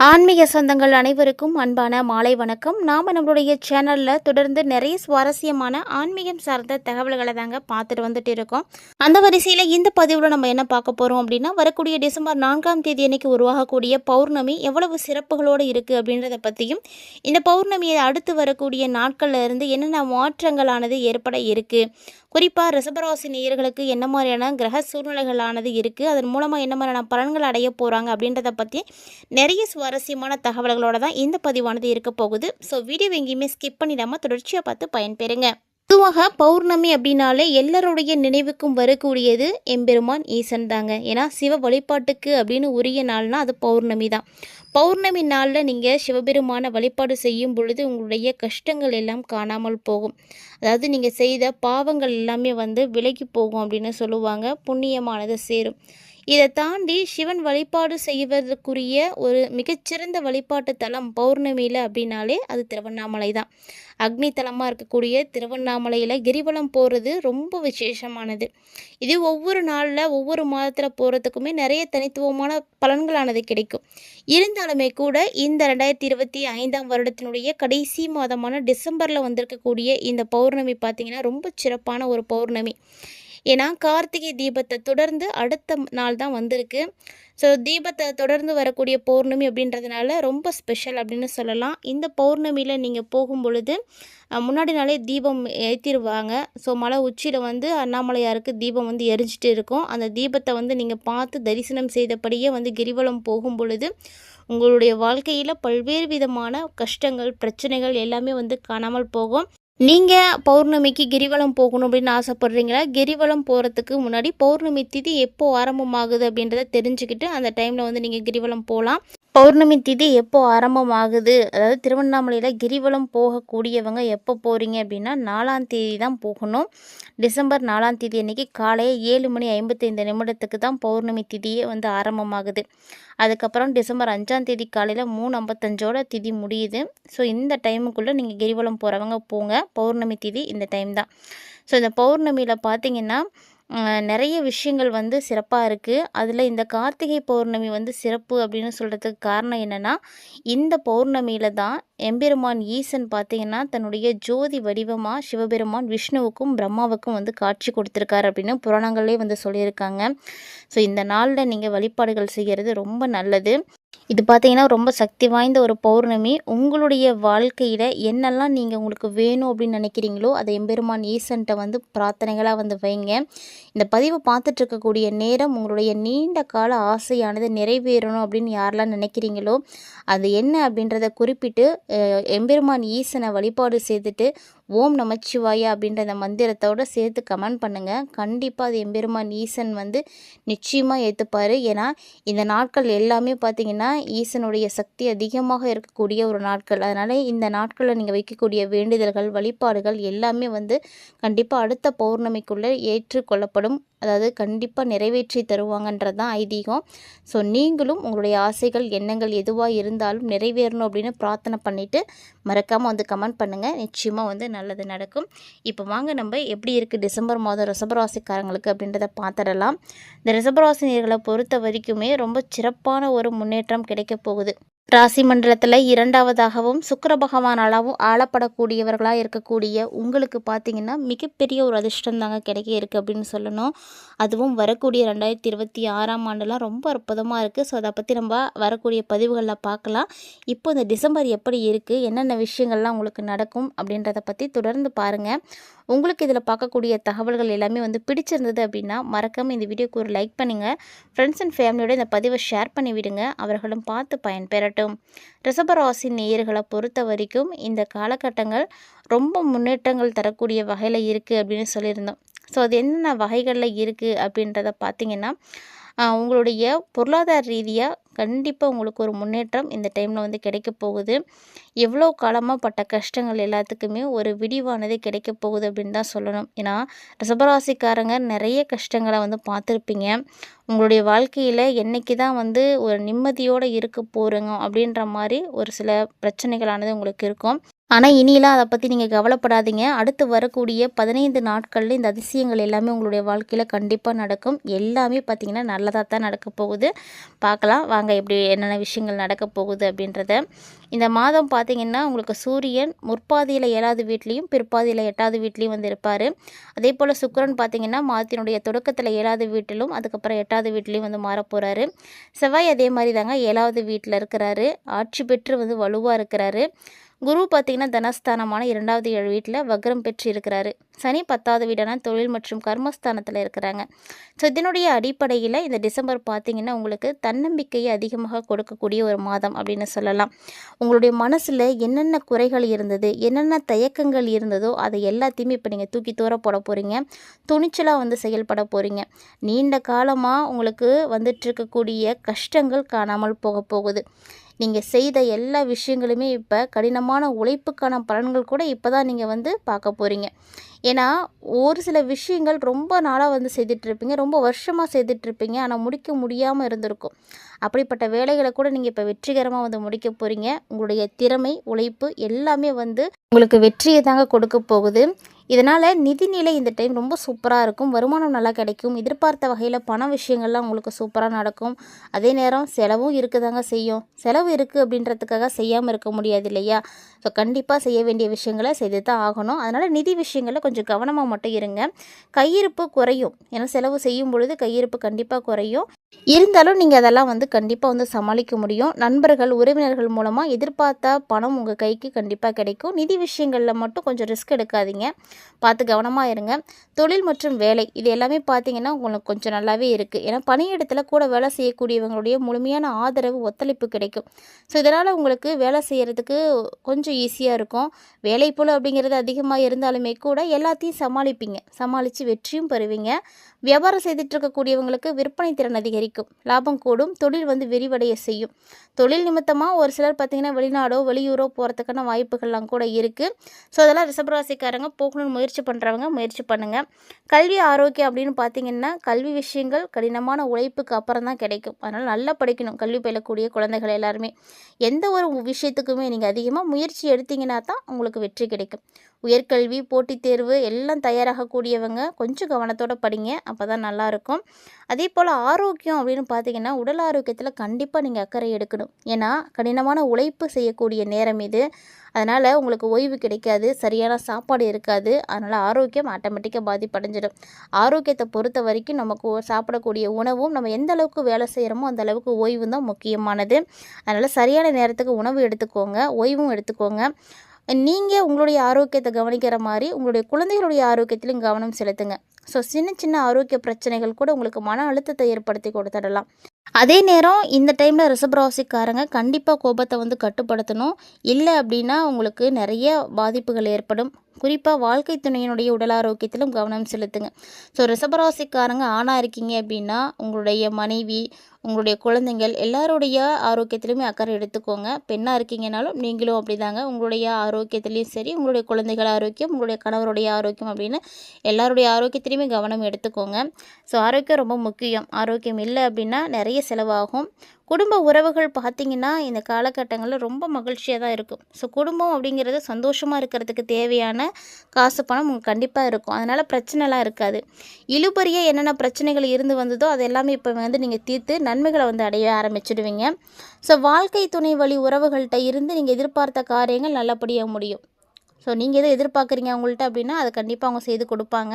ஆன்மீக சொந்தங்கள் அனைவருக்கும் அன்பான மாலை வணக்கம். நாம் நம்மளுடைய சேனலில் தொடர்ந்து நிறைய சுவாரஸ்யமான ஆன்மீகம் சார்ந்த தகவல்களை தாங்க பார்த்துட்டு வந்துட்டு இருக்கோம். அந்த வரிசையில் இந்த பதிவில் நம்ம என்ன பார்க்க போகிறோம் அப்படின்னா வரக்கூடிய டிசம்பர் நான்காம் தேதி அன்னைக்கு உருவாகக்கூடிய பௌர்ணமி எவ்வளவு சிறப்புகளோடு இருக்குது அப்படின்றத பற்றியும் இந்த பௌர்ணமியை அடுத்து வரக்கூடிய நாட்களில் இருந்து என்னென்ன மாற்றங்களானது ஏற்பட இருக்குது குறிப்பாக ரிசபராசி நேயர்களுக்கு என்ன மாதிரியான கிரக சூழ்நிலைகளானது இருக்குது அதன் மூலமாக என்ன மாதிரியான பலன்கள் அடைய போகிறாங்க அப்படின்றத பற்றி நிறைய சுவாரஸ்யமான தகவல்களோட தான் இந்த பதிவானது இருக்க போகுது. ஸோ வீடியோ எங்கேயுமே ஸ்கிப் பண்ணிடாமல் தொடர்ச்சியாக பார்த்து பயன்பெறுங்க. பொதுவாக பௌர்ணமி அப்படின்னாலே எல்லாருடைய நினைவுக்கும் வரக்கூடியது எம்பெருமான் ஈசன் தாங்க. ஏன்னா சிவ வழிபாட்டுக்கு அப்படின்னு உரிய நாள்னால் அது பௌர்ணமி தான். பௌர்ணமி நாளில் நீங்கள் சிவபெருமான வழிபாடு செய்யும் பொழுது உங்களுடைய கஷ்டங்கள் எல்லாம் காணாமல் போகும். அதாவது நீங்கள் செய்த பாவங்கள் எல்லாமே வந்து விலகி போகும் அப்படின்னு சொல்லுவாங்க. புண்ணியமானது சேரும். இதை தாண்டி சிவன் வழிபாடு செய்வதற்குரிய ஒரு மிகச்சிறந்த வழிபாட்டு தலம் பௌர்ணமியில் அப்படின்னாலே அது திருவண்ணாமலை தான். அக்னி தலமாக இருக்கக்கூடிய திருவண்ணாமலையில் கிரிவலம் போகிறது ரொம்ப விசேஷமானது. இது ஒவ்வொரு நாளில் ஒவ்வொரு மாதத்தில் போகிறதுக்குமே நிறைய தனித்துவமான பலன்களானது கிடைக்கும். இருந்தாலுமே கூட இந்த ரெண்டாயிரத்தி இருபத்தி ஐந்தாம் வருடத்தினுடைய கடைசி மாதமான டிசம்பரில் வந்திருக்கக்கூடிய இந்த பௌர்ணமி பார்த்திங்கன்னா ரொம்ப சிறப்பான ஒரு பௌர்ணமி. ஏன்னா கார்த்திகை தீபத்தை தொடர்ந்து அடுத்த நாள் தான் வந்திருக்கு. ஸோ தீபத்தை தொடர்ந்து வரக்கூடிய பௌர்ணமி அப்படின்றதுனால ரொம்ப ஸ்பெஷல் அப்படின்னு சொல்லலாம். இந்த பௌர்ணமியில் நீங்கள் போகும் பொழுது முன்னாடி நாளே தீபம் ஏற்றிடுவாங்க ஸோ மலை உச்சியில் வந்து அண்ணாமலையாருக்கு தீபம் வந்து எரிஞ்சிட்டு இருக்கும். அந்த தீபத்தை வந்து நீங்கள் பார்த்து தரிசனம் செய்தபடியே வந்து கிரிவலம் போகும் பொழுது உங்களுடைய வாழ்க்கையில் பல்வேறு விதமான கஷ்டங்கள் பிரச்சனைகள் எல்லாமே வந்து காணாமல் போகும். நீங்கள் பௌர்ணமிக்கு கிரிவலம் போகணும் அப்படின்னு ஆசைப்பட்றீங்களா? கிரிவலம் போகிறதுக்கு முன்னாடி பௌர்ணமி திதி எப்போ ஆரம்பமாகுது அப்படின்றத தெரிஞ்சுக்கிட்டு அந்த டைமில் வந்து நீங்கள் கிரிவலம் போகலாம் பௌர்ணமி திதி எப்போ ஆரம்பமாகுது? அதாவது திருவண்ணாமலையில் கிரிவலம் போகக்கூடியவங்க எப்போ போகிறீங்க அப்படின்னா நாலாம் தேதி தான் போகணும். டிசம்பர் நாலாம் தேதி அன்றைக்கி காலையே ஏழு மணி ஐம்பத்தைந்து நிமிடத்துக்கு தான் பௌர்ணமி திதியே வந்து ஆரம்பமாகுது. அதுக்கப்புறம் டிசம்பர் அஞ்சாம் தேதி காலையில் மூணு ஐம்பத்தஞ்சோட திதி முடியுது. ஸோ இந்த டைமுக்குள்ளே நீங்கள் கிரிவலம் போகிறவங்க போங்க. பௌர்ணமி திதி இந்த டைம் தான். ஸோ இந்த பௌர்ணமியில் பார்த்தீங்கன்னா நிறைய விஷயங்கள் வந்து சிறப்பாக இருக்குது அதில் இந்த கார்த்திகை பௌர்ணமி வந்து சிறப்பு அப்படின்னு சொல்கிறதுக்கு காரணம் என்னென்னா இந்த பௌர்ணமியில் தான் எம்பெருமான் ஈசன் பார்த்திங்கன்னா தன்னுடைய ஜோதி வடிவமாக சிவபெருமான் விஷ்ணுவுக்கும் பிரம்மாவுக்கும் வந்து காட்சி கொடுத்துருக்காரு அப்படின்னு புராணங்களே வந்து சொல்லியிருக்காங்க. ஸோ இந்த நாளில் நீங்கள் வழிபாடுகள் செய்கிறது ரொம்ப நல்லது. இது பார்த்தீங்கன்னா ரொம்ப சக்தி வாய்ந்த ஒரு பௌர்ணமி. உங்களுடைய வாழ்க்கையில் என்னெல்லாம் நீங்கள் உங்களுக்கு வேணும் அப்படின்னு நினைக்கிறீங்களோ அதை எம்பெருமான் ஈசன்ட்ட வந்து பிரார்த்தனைகளாக வந்து வைங்க. இந்த பதிவை பார்த்துட்ருக்கக்கூடிய நேரம் உங்களுடைய நீண்ட கால ஆசையானது நிறைவேறணும் அப்படின்னு யாரெல்லாம் நினைக்கிறீங்களோ அது என்ன அப்படின்றத குறிப்பிட்டு எம்பெருமான் ஈசனை வழிபாடு செய்துட்டு ஓம் நமச்சிவாயா அப்படின்ற அந்த மந்திரத்தோடு சேர்த்து கமெண்ட் பண்ணுங்கள் கண்டிப்பாக அது எம்பெருமான் ஈசன் வந்து நிச்சயமாக ஏற்றுப்பார் ஏன்னா இந்த நாட்கள் எல்லாமே பார்த்திங்கன்னா ஈசனுடைய சக்தி அதிகமாக இருக்கக்கூடிய ஒரு நாட்கள். அதனால் இந்த நாட்களில் நீங்கள் வைக்கக்கூடிய வேண்டுதல்கள் வழிபாடுகள் எல்லாமே வந்து கண்டிப்பாக அடுத்த பௌர்ணமிக்குள்ளே ஏற்றுக்கொள்ளப்படும். அதாவது கண்டிப்பாக நிறைவேற்றி தருவாங்கன்றது தான் ஐதீகம். ஸோ நீங்களும் உங்களுடைய ஆசைகள் எண்ணங்கள் எதுவாக இருந்தாலும் நிறைவேறணும் அப்படின்னு பிரார்த்தனை பண்ணிவிட்டு மறக்காமல் வந்து கமெண்ட் பண்ணுங்கள் நிச்சயமாக வந்து நல்லது நடக்கும். இப்போ வாங்க நம்ம எப்படி இருக்குது டிசம்பர் மாதம் ரிசபராசிக்காரங்களுக்கு அப்படின்றத பார்த்துடலாம். இந்த ரிசபராசினியர்களை பொறுத்த வரைக்குமே ரொம்ப சிறப்பான ஒரு முன்னேற்றம் கிடைக்கப் போகுது ராசி மண்டலத்தில் இரண்டாவதாகவும் சுக்கர பகவானாலாவும் ஆளப்படக்கூடியவர்களாக இருக்கக்கூடிய உங்களுக்கு பார்த்தீங்கன்னா மிகப்பெரிய ஒரு அதிர்ஷ்டம் தாங்க கிடைக்க இருக்குது அப்படின்னு சொல்லணும். அதுவும் வரக்கூடிய ரெண்டாயிரத்தி இருபத்தி ஆறாம் ஆண்டுலாம் ரொம்ப அற்புதமாக இருக்குது ஸோ அதை பற்றி நம்ம வரக்கூடிய பதிவுகளில் பார்க்கலாம் இப்போ இந்த டிசம்பர் எப்படி இருக்குது என்னென்ன விஷயங்கள்லாம் உங்களுக்கு நடக்கும் அப்படின்றத பற்றி தொடர்ந்து பாருங்கள் உங்களுக்கு இதில் பார்க்கக்கூடிய தகவல்கள் எல்லாமே வந்து பிடிச்சிருந்தது அப்படின்னா மறக்காமல் இந்த வீடியோக்கு ஒரு லைக் பண்ணுங்கள் ஃப்ரெண்ட்ஸ் அண்ட் ஃபேமிலியோட இந்த பதிவை ஷேர் பண்ணி விடுங்க. அவர்களும் பார்த்து பயன்பெறட்டும். ரிசபராசி நேயர்களை பொறுத்த வரைக்கும் இந்த காலகட்டங்கள் ரொம்ப முன்னேற்றங்கள் தரக்கூடிய வகையில் இருக்குது அப்படின்னு சொல்லியிருந்தோம். ஸோ அது என்னென்ன வகைகளில் இருக்குது அப்படின்றத பார்த்திங்கன்னா உங்களுடைய பொருளாதார ரீதியாக கண்டிப்பாக உங்களுக்கு ஒரு முன்னேற்றம் இந்த டைமில் வந்து கிடைக்க போகுது. எவ்வளோ காலமாக பட்ட கஷ்டங்கள் எல்லாத்துக்குமே ஒரு விடிவானது கிடைக்க போகுது அப்படின்னு தான் சொல்லணும். ஏன்னா ரிசபராசிக்காரங்க நிறைய கஷ்டங்களை வந்து பார்த்துருப்பீங்க. உங்களுடைய வாழ்க்கையில் என்றைக்கு தான் வந்து ஒரு நிம்மதியோடு இருக்க போகிறோங்க அப்படின்ற மாதிரி ஒரு சில பிரச்சனைகளானது உங்களுக்கு இருக்கும். ஆனால் இனியெல்லாம் அதை பற்றி நீங்கள் கவலைப்படாதீங்க. அடுத்து வரக்கூடிய பதினைந்து நாட்களில் இந்த அதிசயங்கள் எல்லாமே உங்களுடைய வாழ்க்கையில் கண்டிப்பாக நடக்கும். எல்லாமே பார்த்திங்கன்னா நல்லதாக தான் நடக்கப் போகுது. பார்க்கலாம் வாங்க எப்படி என்னென்ன விஷயங்கள் நடக்கப் போகுது அப்படின்றத. இந்த மாதம் பார்த்தீங்கன்னா, உங்களுக்கு சூரியன் முற்பாதியில் ஏழாவது வீட்லேயும் பிற்பாதியில் எட்டாவது வீட்லேயும் வந்து அதே போல் சுக்கரன் பார்த்திங்கன்னா மாதத்தினுடைய தொடக்கத்தில் ஏழாவது வீட்டிலும், அதுக்கப்புறம் எட்டாவது வீட்லேயும் வந்து மாறப்போகிறாரு செவ்வாய் அதே மாதிரி தாங்க ஏழாவது வீட்டில் இருக்கிறாரு. ஆட்சி பெற்று வந்து வலுவாக இருக்கிறாரு. குரு பார்த்திங்கன்னா தனஸ்தானமான இரண்டாவது ஏழு வீட்டில் வக்ரம் பெற்று இருக்கிறாரு. சனி 10வது வீடான தொழில் மற்றும் கர்மஸ்தானத்தில் இருக்கிறாங்க. ஸோ இதனுடைய அடிப்படையில் இந்த டிசம்பர் பார்த்திங்கன்னா உங்களுக்கு தன்னம்பிக்கையை அதிகமாக கொடுக்கக்கூடிய ஒரு மாதம் அப்படின்னு சொல்லலாம். உங்களுடைய மனசில் என்னென்ன குறைகள் இருந்தது, என்னென்ன தயக்கங்கள் இருந்ததோ, அதை எல்லாத்தையுமே இப்போ நீங்கள் தூக்கி தூர போட போகிறீங்க துணிச்சலாக வந்து செயல்பட போகிறீங்க நீண்ட காலமாக உங்களுக்கு வந்துட்டுருக்கக்கூடிய கஷ்டங்கள் காணாமல் போகப் போகுது. நீங்கள் செய்த எல்லா விஷயங்களுமே இப்போ கடினமான உழைப்புக்கான பலன்கள் கூட இப்போ தான் நீங்கள் வந்து பார்க்க போகிறீங்க ஏன்னா, ஒரு சில விஷயங்கள் ரொம்ப நாளாக வந்து செய்துட்ருப்பீங்க ரொம்ப வருஷமாக செய்துட்டுருப்பீங்க. ஆனால் முடிக்க முடியாமல் இருந்திருக்கும். அப்படிப்பட்ட வேலைகளை கூட நீங்கள் இப்போ வெற்றிகரமாக வந்து முடிக்கப் போகிறீங்க உங்களுடைய திறமை, உழைப்பு எல்லாமே வந்து உங்களுக்கு வெற்றியை தாங்க கொடுக்க போகுது. இதனால் நிதிநிலை இந்த டைம் ரொம்ப சூப்பராக இருக்கும். வருமானம் நல்லா கிடைக்கும். எதிர்பார்த்த வகையில் பண விஷயங்கள்லாம் உங்களுக்கு சூப்பராக நடக்கும். அதே நேரம் செலவும் இருக்குதாங்க செய்யும். செலவு இருக்குது அப்படின்றதுக்காக செய்யாமல் இருக்க முடியாது இல்லையா? ஸோ கண்டிப்பாக செய்ய வேண்டிய விஷயங்களை செய்து தான் ஆகணும். அதனால் நிதி விஷயங்களை கொஞ்சம் கவனமாக மட்டும் இருங்க. கையிருப்பு குறையும். ஏன்னா செலவு செய்யும் பொழுது கையிருப்பு கண்டிப்பாக குறையும். இருந்தாலும் நீங்கள் அதெல்லாம் வந்து கண்டிப்பாக வந்து சமாளிக்க முடியும். நண்பர்கள், உறவினர்கள் மூலமாக எதிர்பார்த்த பணம் உங்கள் கைக்கு கண்டிப்பாக கிடைக்கும். நிதி விஷயங்களில் மட்டும் கொஞ்சம் ரிஸ்க் எடுக்காதீங்க. பார்த்து கவனமாக இருங்க. தொழில் மற்றும் வேலை இது எல்லாமே பார்த்தீங்கன்னா, உங்களுக்கு கொஞ்சம் நல்லாவே இருக்குது ஏன்னா பணியிடத்தில் கூட வேலை செய்யக்கூடியவங்களுடைய முழுமையான ஆதரவு, ஒத்துழைப்பு கிடைக்கும். ஸோ இதனால் உங்களுக்கு வேலை செய்கிறதுக்கு கொஞ்சம் ஈஸியாக இருக்கும். வேலை போல் அப்படிங்கிறது அதிகமாக இருந்தாலுமே கூட எல்லாத்தையும் சமாளிப்பீங்க. சமாளித்து வெற்றியும் பெறுவீங்க. வியாபாரம் செய்துட்டு இருக்கக்கூடியவங்களுக்கு விற்பனை திறன் அதிகரிக்கும். லாபம் கூடும். தொழில் வந்து விரிவடைய செய்யும். தொழில் நிமித்தமாக ஒரு சிலர் பார்த்திங்கன்னா வெளிநாடோ, வெளியூரோ போகிறதுக்கான வாய்ப்புகள்லாம் கூட இருக்குது ஸோ அதெல்லாம் ரிசபராசிக்காரங்க போகணும்னு முயற்சி பண்ணுறவங்க முயற்சி பண்ணுங்க. கல்வி, ஆரோக்கியம் அப்படின்னு பார்த்தீங்கன்னா, கல்வி விஷயங்கள் கடினமான உழைப்புக்கு அப்புறம் தான் கிடைக்கும். அதனால் நல்லா படிக்கணும். கல்வி பயிலக்கூடிய குழந்தைகள் எல்லாருமே. எந்த ஒரு விஷயத்துக்குமே நீங்கள் அதிகமாக முயற்சி எடுத்தீங்கன்னா தான் உங்களுக்கு வெற்றி கிடைக்கும். உயர்கல்வி, போட்டித் தேர்வு எல்லாம் தயாராகக்கூடியவங்க கொஞ்சம் கவனத்தோடு படிங்க. அப்போ தான் நல்லாயிருக்கும் அதே போல் ஆரோக்கியம் அப்படின்னு பார்த்தீங்கன்னா, உடல் ஆரோக்கியத்தில் கண்டிப்பாக நீங்கள் அக்கறை எடுக்கணும். ஏன்னா, கடினமான உழைப்பு செய்யக்கூடிய நேரம் இது. அதனால் உங்களுக்கு ஓய்வு கிடைக்காது. சரியான சாப்பாடு இருக்காது. அதனால் ஆரோக்கியம் ஆட்டோமேட்டிக்காக பாதிப்படைஞ்சிடும். ஆரோக்கியத்தை பொறுத்த வரைக்கும் நமக்கு சாப்பிடக்கூடிய உணவும், நம்ம எந்த அளவுக்கு வேலை செய்கிறோமோ அந்த அளவுக்கு ஓய்வு தான் முக்கியமானது. அதனால் சரியான நேரத்துக்கு உணவு எடுத்துக்கோங்க. ஓய்வும் எடுத்துக்கோங்க. நீங்கள் உங்களுடைய ஆரோக்கியத்தை கவனிக்கிற மாதிரி உங்களுடைய குழந்தைகளுடைய ஆரோக்கியத்திலையும் கவனம் செலுத்துங்க. ஸோ சின்ன சின்ன ஆரோக்கிய பிரச்சனைகள் கூட உங்களுக்கு மன அழுத்தத்தை ஏற்படுத்தி கொடுத்துடலாம். அதே நேரம் இந்த டைமில் ரிசப்ராசிக்காரங்க கண்டிப்பாக கோபத்தை வந்து கட்டுப்படுத்தணும். இல்லை அப்படின்னா, உங்களுக்கு நிறைய பாதிப்புகள் ஏற்படும். குறிப்பாக வாழ்க்கை துணையினுடைய உடல் ஆரோக்கியத்திலும் கவனம் செலுத்துங்க. ஸோ ரிசபராசிக்காரங்க ஆணாக இருக்கீங்க அப்படின்னா, உங்களுடைய மனைவி, உங்களுடைய குழந்தைகள் எல்லாருடைய ஆரோக்கியத்திலையுமே அக்கறை எடுத்துக்கோங்க. பெண்ணாக இருக்கீங்கனாலும் நீங்களும் அப்படிதாங்க. உங்களுடைய ஆரோக்கியத்துலேயும் சரி, உங்களுடைய குழந்தைகள் ஆரோக்கியம், உங்களுடைய கணவருடைய ஆரோக்கியம் அப்படின்னு எல்லாருடைய ஆரோக்கியத்திலையுமே கவனம் எடுத்துக்கோங்க. ஸோ ஆரோக்கியம் ரொம்ப முக்கியம். ஆரோக்கியம் இல்லை அப்படின்னா நிறைய செலவாகும். குடும்ப உறவுகள் பார்த்தீங்கன்னா, இந்த காலகட்டங்களில் ரொம்ப மகிழ்ச்சியாக தான் இருக்கும். ஸோ குடும்பம் அப்படிங்கிறது சந்தோஷமாக இருக்கிறதுக்கு தேவையான காசு, பணம் உங்களுக்கு கண்டிப்பாக இருக்கும். அதனால் பிரச்சனைலாம் இருக்காது. இழுபறியா என்னென்ன பிரச்சனைகள் இருந்து வந்ததோ, அது எல்லாமே இப்போ வந்து நீங்கள் தீர்த்து நன்மைகளை வந்து அடைய ஆரம்பிச்சுடுவீங்க. ஸோ வாழ்க்கை துணை வழி உறவுகள்கிட்ட இருந்து நீங்கள் எதிர்பார்த்த காரியங்கள் நல்லபடியாக முடியும். ஸோ நீங்கள் எதை எதிர்பார்க்குறீங்க அவங்கள்ட்ட அப்படின்னா, அதை கண்டிப்பாக அவங்க செய்து கொடுப்பாங்க.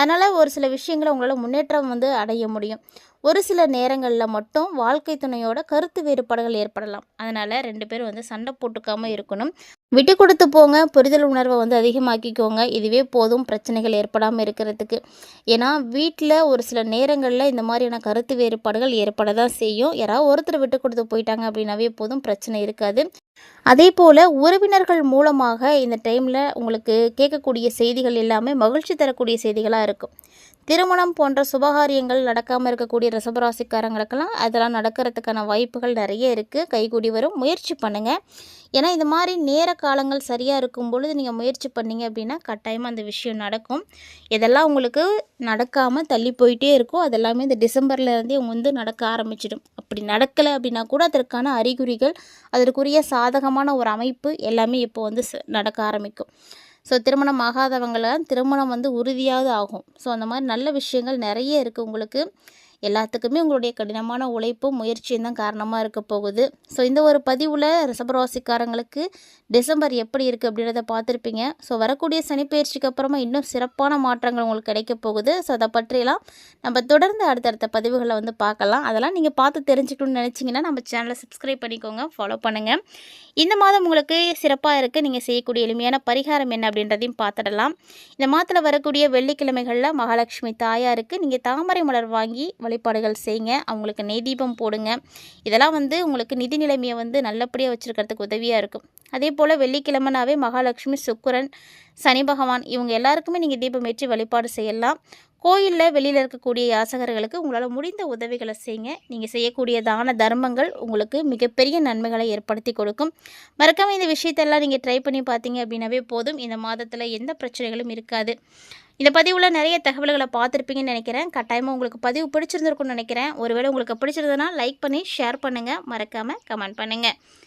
அதனால் ஒரு சில விஷயங்களை உங்களால் முன்னேற்றம் வந்து அடைய முடியும். ஒரு சில நேரங்களில் மட்டும் வாழ்க்கை துணையோட கருத்து வேறுபாடுகள் ஏற்படலாம். அதனால் ரெண்டு பேரும் வந்து சண்டை போட்டுக்காமல் இருக்கணும். விட்டு கொடுத்து போங்க. புரிதல் உணர்வை வந்து அதிகமாக்கிக்கோங்க. இதுவே போதும் பிரச்சனைகள் ஏற்படாமல் இருக்கிறதுக்கு. ஏன்னா, வீட்டில் ஒரு சில நேரங்களில் இந்த மாதிரியான கருத்து வேறுபாடுகள் ஏற்பட தான் செய்யும். யாராவது ஒருத்தர் விட்டு கொடுத்து போயிட்டாங்க அப்படின்னாவே போதும் பிரச்சனை இருக்காது. அதே போல் உறவினர்கள் மூலமாக இந்த டைமில் உங்களுக்கு கேட்கக்கூடிய செய்திகள் எல்லாமே மகிழ்ச்சி தரக்கூடிய செய்திகளாக இருக்கும். திருமணம் போன்ற சுபகாரியங்கள் நடக்காமல் இருக்கக்கூடிய ரசபராசிக்காரங்களுக்கெல்லாம் அதெல்லாம் நடக்கிறதுக்கான வாய்ப்புகள் நிறைய இருக்குது கைகூடி வரும் முயற்சி பண்ணுங்கள் ஏன்னா இந்த மாதிரி நேர காலங்கள் சரியாக இருக்கும் பொழுது நீங்கள் முயற்சி பண்ணீங்க அப்படின்னா கட்டாயமாக அந்த விஷயம் நடக்கும். எதெல்லாம் உங்களுக்கு நடக்காமல் தள்ளி போயிட்டே இருக்கோ அதெல்லாமே இந்த டிசம்பர்லேருந்தே வந்து நடக்க ஆரம்பிச்சிடும். அப்படி நடக்கலை அப்படின்னா கூட அதற்கான அறிகுறிகள் அதற்குரிய சாதகமான ஒரு அமைப்பு எல்லாமே இப்போ வந்து ச- நடக்க ஆரம்பிக்கும். ஸோ திருமணம் ஆகாதவங்களை திருமணம் வந்து உறுதியாவது ஆகும். ஸோ அந்த மாதிரி நல்ல விஷயங்கள் நிறைய இருக்குது உங்களுக்கு. எல்லாத்துக்குமே உங்களுடைய கடினமான உழைப்பும் முயற்சியும் தான் காரணமாக இருக்க போகுது. ஸோ இந்த ஒரு பதிவில் ரிசபராசிக்காரங்களுக்கு டிசம்பர் எப்படி இருக்குது அப்படின்றத பார்த்துருப்பீங்க. ஸோ வரக்கூடிய சனிப்பயிற்சிக்கு அப்புறமா இன்னும் சிறப்பான மாற்றங்கள் உங்களுக்கு கிடைக்க போகுது. ஸோ அதை பற்றியெல்லாம் நம்ம தொடர்ந்து அடுத்தடுத்த பதிவுகளை வந்து பார்க்கலாம். அதெல்லாம் நீங்கள் பார்த்து தெரிஞ்சுக்கணும்னு நினச்சிங்கன்னா நம்ம சேனலை சப்ஸ்கிரைப் பண்ணிக்கோங்க ஃபாலோ பண்ணுங்கள் இந்த மாதம் உங்களுக்கு சிறப்பாக இருக்குது நீங்கள் செய்யக்கூடிய எளிமையான பரிகாரம் என்ன அப்படின்றதையும் பார்த்துடலாம். இந்த மாதத்தில் வரக்கூடிய வெள்ளிக்கிழமைகளில் மகாலட்சுமி தாயாருக்கு நீங்கள் தாமரை மலர் வாங்கி வழிபாடுகள் செய்யுங்க. அவங்களுக்கு நெய் தீபம் போடுங்க. இதெல்லாம் வந்து உங்களுக்கு நிதி நிலைமையை வந்து நல்லபடியாக வச்சுருக்கிறதுக்கு உதவியாக இருக்கும். அதே போல் வெள்ளிக்கிழமைனாவே மகாலட்சுமி சுக்கரன் சனி பகவான் இவங்க எல்லாருக்குமே நீங்கள் தீபம் ஏற்றி வழிபாடு செய்யலாம். கோயிலில் வெளியில் இருக்கக்கூடிய யாசகர்களுக்கு உங்களால் முடிந்த உதவிகளை செய்யுங்க. நீங்கள் செய்யக்கூடிய தான தர்மங்கள் உங்களுக்கு மிகப்பெரிய நன்மைகளை ஏற்படுத்தி கொடுக்கும். மறக்காம இந்த விஷயத்தெல்லாம் நீங்கள் ட்ரை பண்ணி பார்த்தீங்க அப்படின்னாவே போதும். இந்த மாதத்தில் எந்த பிரச்சனைகளும் இருக்காது. இந்த பதிவில் நிறைய தகவல்களை பார்த்துருப்பீங்கன்னு நினைக்கிறேன். கட்டாயமாக உங்களுக்கு பதிவு பிடிச்சிருந்துருக்குன்னு நினைக்கிறேன். ஒருவேளை உங்களுக்கு பிடிச்சிருந்ததுன்னா லைக் பண்ணி ஷேர் பண்ணுங்கள் மறக்காமல் கமெண்ட் பண்ணுங்கள்